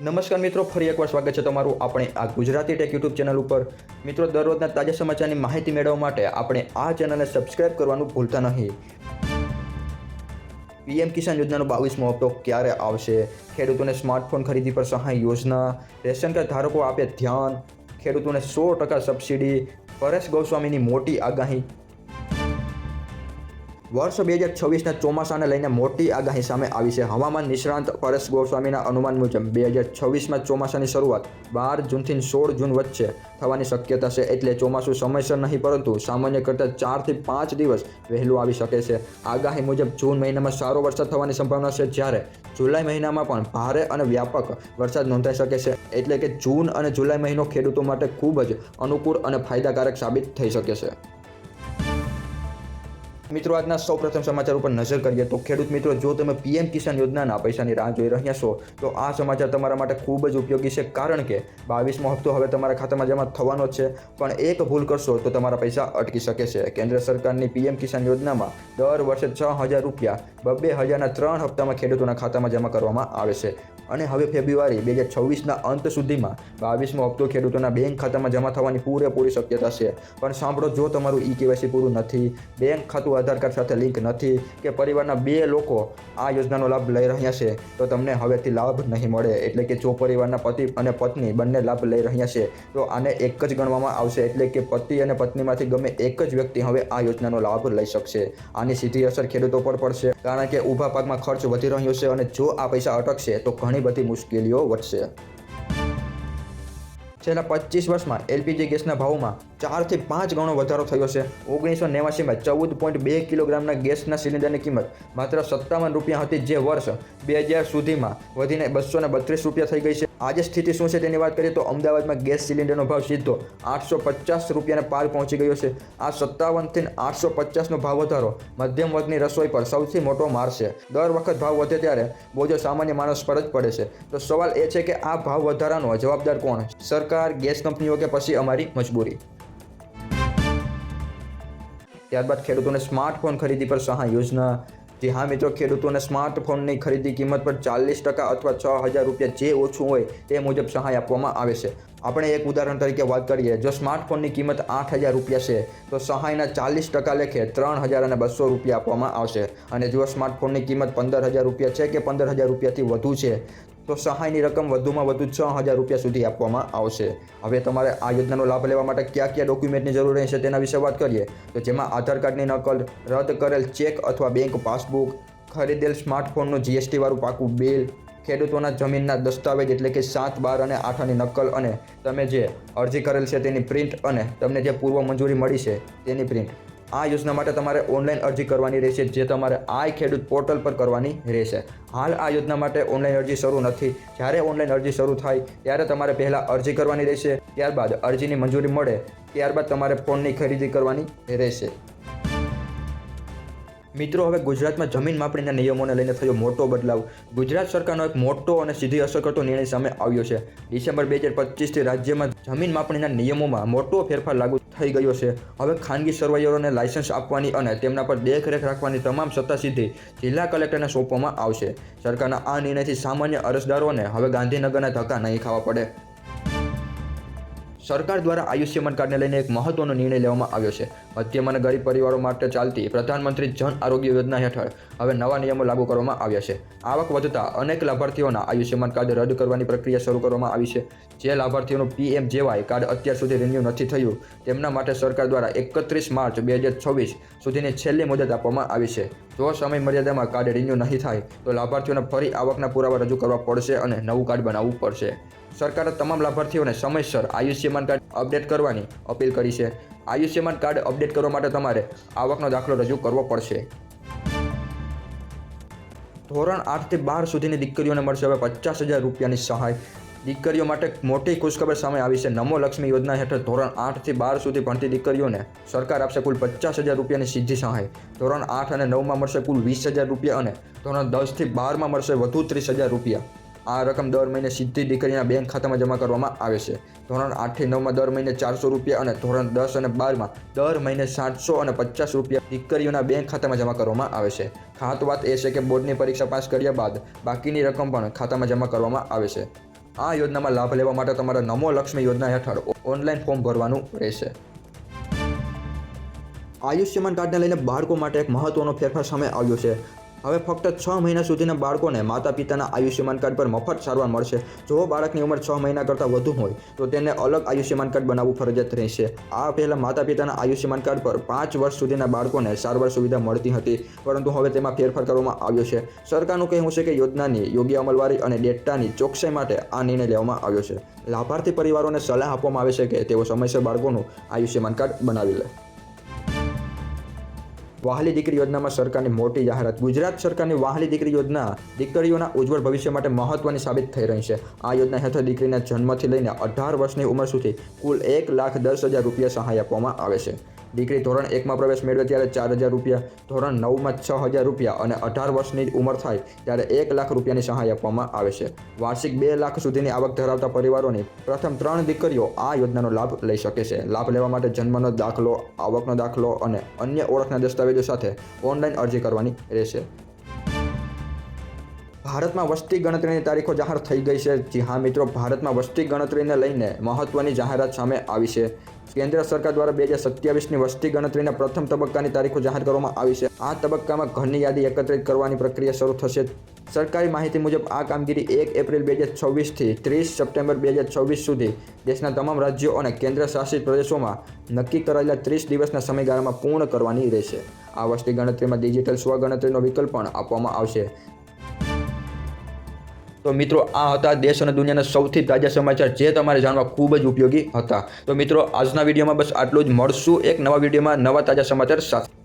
નમસ્કાર મિત્રો, ફરી એકવાર સ્વાગત છે તમારું આપણે આ ગુજરાતી ટેક યુટ્યુબ ચેનલ ઉપર. મિત્રો, દરરોજના તાજા સમાચારની માહિતી મેળવવા માટે આપણે આ ચેનલને સબસ્ક્રાઇબ કરવાનું ભૂલતા નહીં. પીએમ કિસાન યોજનાનો બાવીસમો હપ્તો ક્યારે આવશે? ખેડૂતોને સ્માર્ટફોન ખરીદી પર સહાય યોજના. રેશન કાર્ડ ધારકો આપે ધ્યાન. ખેડૂતોને સો ટકા સબસિડી. પરેશ ગોસ્વામીની મોટી આગાહી. વર્ષ બે હજાર છવ્વીસના ચોમાસાને લઈને મોટી આગાહી સામે આવી છે. હવામાન નિષ્ણાંત પરેશ ગોસ્વામીના અનુમાન મુજબ બે હજાર છવ્વીસમાં ચોમાસાની શરૂઆત બાર જૂનથી સોળ જૂન વચ્ચે થવાની શક્યતા છે એટલે ચોમાસું સમયસર નહીં, પરંતુ સામાન્ય કરતાં ચારથી પાંચ દિવસ વહેલું આવી શકે છે. આગાહી મુજબ જૂન મહિનામાં સારો વરસાદ થવાની સંભાવના છે, જ્યારે જુલાઈ મહિનામાં પણ ભારે અને વ્યાપક વરસાદ નોંધાઈ શકે છે, એટલે કે જૂન અને જુલાઈ મહિનો ખેડૂતો માટે ખૂબ જ અનુકૂળ અને ફાયદાકારક સાબિત થઈ શકે છે. મિત્રો, આજના સૌ પ્રથમ સમાચાર ઉપર નજર કરીએ તો ખેડૂત મિત્રો, જો તમે પીએમ કિસાન યોજનાના પૈસાની રાહ જોઈ રહ્યા છો, તો આ સમાચાર તમારા માટે ખૂબ જ ઉપયોગી છે. કારણ કે બાવીસમો હપ્તો હવે તમારા ખાતામાં જમા થવાનો છે. પણ એક ભૂલ કરશો તો તમારા પૈસા અટકી શકે છે. કેન્દ્ર સરકારની પીએમ કિસાન યોજનામાં દર વર્ષે છ હજાર રૂપિયા બબ્બે હજારના ત્રણ હપ્તામાં ખેડૂતોના ખાતામાં જમા કરવામાં આવે છે. અને હવે ફેબ્રુઆરી બે હજાર છવ્વીસના અંત સુધીમાં બાવીસમો હપ્તો ખેડૂતોના બેંક ખાતામાં જમા થવાની પૂરેપૂરી શક્યતા છે. પણ સાંભળો, જો તમારું ઈ કેવાયસી પૂરું નથી, બેંક ખાતું આધાર કાર્ડ સાથે લિંક નથી કે પરિવારના બે લોકો આ યોજનાનો લાભ લઈ રહ્યા છે, તો તમને હવેથી લાભ નહીં મળે. એટલે કે જો પરિવારના પતિ અને પત્ની બંને લાભ લઈ રહ્યા છે, તો આને એક જ ગણવામાં આવશે. એટલે કે પતિ અને પત્નીમાંથી ગમે એક જ વ્યક્તિ હવે આ યોજનાનો લાભ લઈ શકશે. આની સીધી અસર ખેડૂતો પર પડશે. કારણ કે ઊભા પાકમાં ખર્ચ વધી રહ્યો છે અને જો આ પૈસા અટકશે, તો ઘણી બધી મુશ્કેલીઓ વધશે. છેલ્લા પચીસ વર્ષમાં એલપીજી ગેસના ભાવમાં ચારથી પાંચ ગણો વધારો થયો છે. ઓગણીસો નેવાસીમાં ચૌદ પોઈન્ટ બે કિલોગ્રામના ગેસના સિલિન્ડરની કિંમત માત્ર સત્તાવન રૂપિયા હતી જે વર્ષ બે હજાર સુધીમાં વધીને બસો ને બત્રીસ રૂપિયા થઈ ગઈ છે. આજે સ્થિતિ શું છે તેની વાત કરીએ તો અમદાવાદમાં ગેસ સિલિન્ડરનો ભાવ સીધો આઠસો પચાસ રૂપિયાને પાર પહોંચી ગયો છે. આ સત્તાવનથી આઠસો પચાસનો ભાવ વધારો. મધ્યમ વર્ગની રસોઈ પર સૌથી મોટો માર છે. દર વખત ભાવ વધે ત્યારે બોજો સામાન્ય માણસ પર જ પડે છે. તો સવાલ એ છે કે આ ભાવ વધારાનો જવાબદાર કોણ? સરકાર, ગેસ કંપનીઓ કે પછી અમારી મજબૂરી? ત્યારબાદ ખેડૂતોને સ્માર્ટફોન ખરીદી પર સહાય યોજના. જી હા મિત્રો, ખેડૂતોને સ્માર્ટફોનની ખરીદી કિંમત પર ચાલીસ ટકા અથવા છ હજાર રૂપિયા જે ઓછું હોય તે મુજબ સહાય આપવામાં આવે છે. આપણે એક ઉદાહરણ તરીકે વાત કરીએ, જો સ્માર્ટફોનની કિંમત આઠ હજાર રૂપિયા છે, તો સહાયના ચાલીસ ટકા લેખે ત્રણ હજાર અને બસો રૂપિયા આપવામાં આવશે. અને જો સ્માર્ટફોનની કિંમત પંદર હજાર રૂપિયા છે કે પંદર હજાર રૂપિયાથી વધુ છે તો સહાયની રકમ વધુમાં વધુ છ હજાર રૂપિયા સુધી આપવામાં આવશે. હવે તમારે આ યોજનાનો લાભ લેવા માટે કયા કયા ડોક્યુમેન્ટની જરૂર રહેશે તેના વિશે વાત કરીએ. તો જેમાં આધાર કાર્ડની નકલ, રદ કરેલ ચેક અથવા બેંક પાસબુક, ખરીદેલ સ્માર્ટફોનનું જીએસટી વાળું પાકું બિલ, ખેડૂતોના જમીનના દસ્તાવેજ એટલે કે સાત, બાર અને આઠની નકલ અને તમે જે અરજી કરેલ છે તેની પ્રિન્ટ અને તમને જે પૂર્વ મંજૂરી મળી છે તેની પ્રિન્ટ. આ યોજના માટે તમારે ઓનલાઈન અરજી કરવાની રહેશે, જે તમારે આઈ ખેડૂત પોર્ટલ પર કરવાની રહેશે. હાલ આ યોજના માટે ઓનલાઈન અરજી શરૂ નથી. જ્યારે ઓનલાઈન અરજી શરૂ થાય, ત્યારે તમારે પહેલાં અરજી કરવાની રહેશે, ત્યારબાદ અરજીની મંજૂરી મળે, ત્યારબાદ તમારે ફોનની ખરીદી કરવાની રહેશે. મિત્રો, હવે ગુજરાતમાં જમીન માપણીના નિયમોને લઈને થયો મોટો બદલાવ. ગુજરાત સરકારનો એક મોટો અને સીધી અસર કરતો નિર્ણય સામે આવ્યો છે. ડિસેમ્બર બે હજાર પચીસથી રાજ્યમાં જમીન માપણીના નિયમોમાં મોટો ફેરફાર લાગુ થઈ ગયો છે. હવે ખાનગી સર્વેયરોને લાયસન્સ આપવાની અને તેમના પર દેખરેખ રાખવાની તમામ સત્તા સીધી જિલ્લા કલેક્ટરને સોંપવામાં આવશે. સરકારના આ નિર્ણયથી સામાન્ય અરજદારોને હવે ગાંધીનગરના ધક્કા નહીં ખાવા પડે. સરકાર દ્વારા આયુષ્યમાન કાર્ડને લઈને એક મહત્વનો નિર્ણય લેવામાં આવ્યો છે. મધ્યમ અને ગરીબ પરિવારો માટે ચાલતી પ્રધાનમંત્રી જન આરોગ્ય યોજના હેઠળ હવે નવા નિયમો લાગુ કરવામાં આવ્યા છે. આવક વધતા અનેક લાભાર્થીઓના આયુષ્યમાન કાર્ડ રદ કરવાની પ્રક્રિયા શરૂ કરવામાં આવી છે. જે લાભાર્થીઓનું પીએમ જેવાય કાર્ડ અત્યાર સુધી રિન્યૂ નથી થયું, તેમના માટે સરકાર દ્વારા એકત્રીસ માર્ચ બે હજાર છવ્વીસ સુધીની છેલ્લી મુદત આપવામાં આવી છે. જો સમય મર્યાદામાં કાર્ડ રિન્યૂ નહીં થાય, તો લાભાર્થીઓને ફરી આવકના પુરાવા રજૂ કરવા પડશે અને નવું કાર્ડ બનાવવું પડશે. સરકારે તમામ લાભાર્થીઓને સમયસર આયુષ્યમાન કાર્ડ અપડેટ કરવાની અપીલ કરી છે. આયુષ્યમાન કાર્ડ અપડેટ કરવા માટે તમારે આવકનો દાખલો રજૂ કરવો પડશે. ધોરણ આઠથી બાર સુધીની દીકરીઓને મળશે હવે પચાસ હજાર રૂપિયાની સહાય. દીકરીઓ માટે મોટી ખુશખબર સામે આવી છે. નમો લક્ષ્મી યોજના હેઠળ ધોરણ આઠથી બાર સુધી ભણતી દીકરીઓને સરકાર આપશે કુલ પચાસ હજાર રૂપિયાની સીધી સહાય. ધોરણ આઠ અને નવમાં મળશે કુલ વીસ હજાર રૂપિયા અને ધોરણ દસથી બારમાં મળશે વધુ ત્રીસ હજાર રૂપિયા. આ રકમ દર મહિને સીધી દીકરીના બેંક ખાતામાં જમા કરવામાં આવે છે. ધોરણ આઠથી નવમાં દર મહિને ચારસો રૂપિયા અને ધોરણ દસ અને બારમાં દર મહિને સાતસો અને પચાસ રૂપિયા દીકરીઓના બેંક ખાતામાં જમા કરવામાં આવે છે. ખાસ વાત એ છે કે બોર્ડની પરીક્ષા પાસ કર્યા બાદ બાકીની રકમ પણ ખાતામાં જમા કરવામાં આવે છે. આ યોજનામાં લાભ લેવા માટે તમારે નમો લક્ષ્મી યોજના હેઠળ ઓનલાઈન ફોર્મ ભરવાનું રહેશે. આયુષ્યમાન કાર્ડને લઈને બાળકો માટે એક મહત્વનો ફેરફાર સામે આવ્યો છે. હવે ફક્ત છ મહિના સુધીના બાળકોને માતા પિતાના આયુષ્યમાન કાર્ડ પર મફત સારવાર મળશે. જો બાળકની ઉંમર છ મહિના કરતાં વધુ હોય, તો તેને અલગ આયુષ્યમાન કાર્ડ બનાવવું ફરજિયાત રહેશે. આ પહેલાં માતા પિતાના આયુષ્યમાન કાર્ડ પર પાંચ વર્ષ સુધીના બાળકોને સારવાર સુવિધા મળતી હતી, પરંતુ હવે તેમાં ફેરફાર કરવામાં આવ્યો છે. સરકારનું કહેવું છે કે યોજનાની યોગ્ય અમલવારી અને ડેટાની ચોકસાઈ માટે આ નિર્ણય લેવામાં આવ્યો છે. લાભાર્થી પરિવારોને સલાહ આપવામાં આવે છે કે તેઓ સમયસર બાળકોનું આયુષ્યમાન કાર્ડ બનાવી લે. વહાલી દીકરી યોજનામાં સરકારની મોટી જાહેરાત. ગુજરાત સરકારની વાહલી દીકરી યોજના દીકરીઓના ઉજ્જવળ ભવિષ્ય માટે મહત્વની સાબિત થઈ રહી છે. આ યોજના હેઠળ દીકરીના જન્મથી લઈને અઢાર વર્ષની ઉંમર સુધી કુલ એક લાખ દસ હજાર રૂપિયા સહાય આપવામાં આવે છે. દીકરી ધોરણ એકમાં પ્રવેશ મેળવે ત્યારે ચાર હજાર રૂપિયા, ધોરણ નવમાં છ હજાર રૂપિયા અને અઢાર વર્ષની ઉંમર થાય ત્યારે એક લાખ રૂપિયાની સહાય આપવામાં આવે છે. વાર્ષિક બે લાખ સુધીની આવક ધરાવતા પરિવારોની પ્રથમ ત્રણ દીકરીઓ આ યોજનાનો લાભ લઈ શકે છે. લાભ લેવા માટે જન્મનો દાખલો, આવકનો દાખલો અને અન્ય ઓળખના દસ્તાવેજો સાથે ઓનલાઈન અરજી કરવાની રહેશે. ભારતમાં વસ્તી ગણતરીની તારીખો જાહેર થઈ ગઈ છે. જી હા મિત્રો, ભારતમાં વસ્તી ગણતરીને લઈને મહત્વની જાહેરાત સામે આવી છે. કેન્દ્ર સરકાર દ્વારા બે હજાર સત્યાવીસની વસ્તી ગણતરીના પ્રથમ તબક્કાની તારીખો જાહેર કરવામાં આવી છે. આ તબક્કામાં ઘરની યાદી એકત્રિત કરવાની પ્રક્રિયા શરૂ થશે. સરકારી માહિતી મુજબ, આ કામગીરી એક એપ્રિલ બે હજાર છવ્વીસથી ત્રીસ સપ્ટેમ્બર બે હજાર છવ્વીસ સુધી દેશના તમામ રાજ્યો અને કેન્દ્ર શાસિત પ્રદેશોમાં નક્કી કરાયેલા ત્રીસ દિવસના સમયગાળામાં પૂર્ણ કરવાની રહેશે. આ વસ્તી ગણતરીમાં ડિજિટલ સ્વગણતરીનો વિકલ્પ પણ આપવામાં આવશે. તો મિત્રો, આ હતા દેશ અને દુનિયાના સૌથી તાજા સમાચાર જે તમારે જાણવા ખૂબ જ ઉપયોગી હતા. તો મિત્રો, આજના વિડીયોમાં બસ આટલું જ. મળશું એક નવા વિડીયોમાં નવા તાજા સમાચાર સાથે.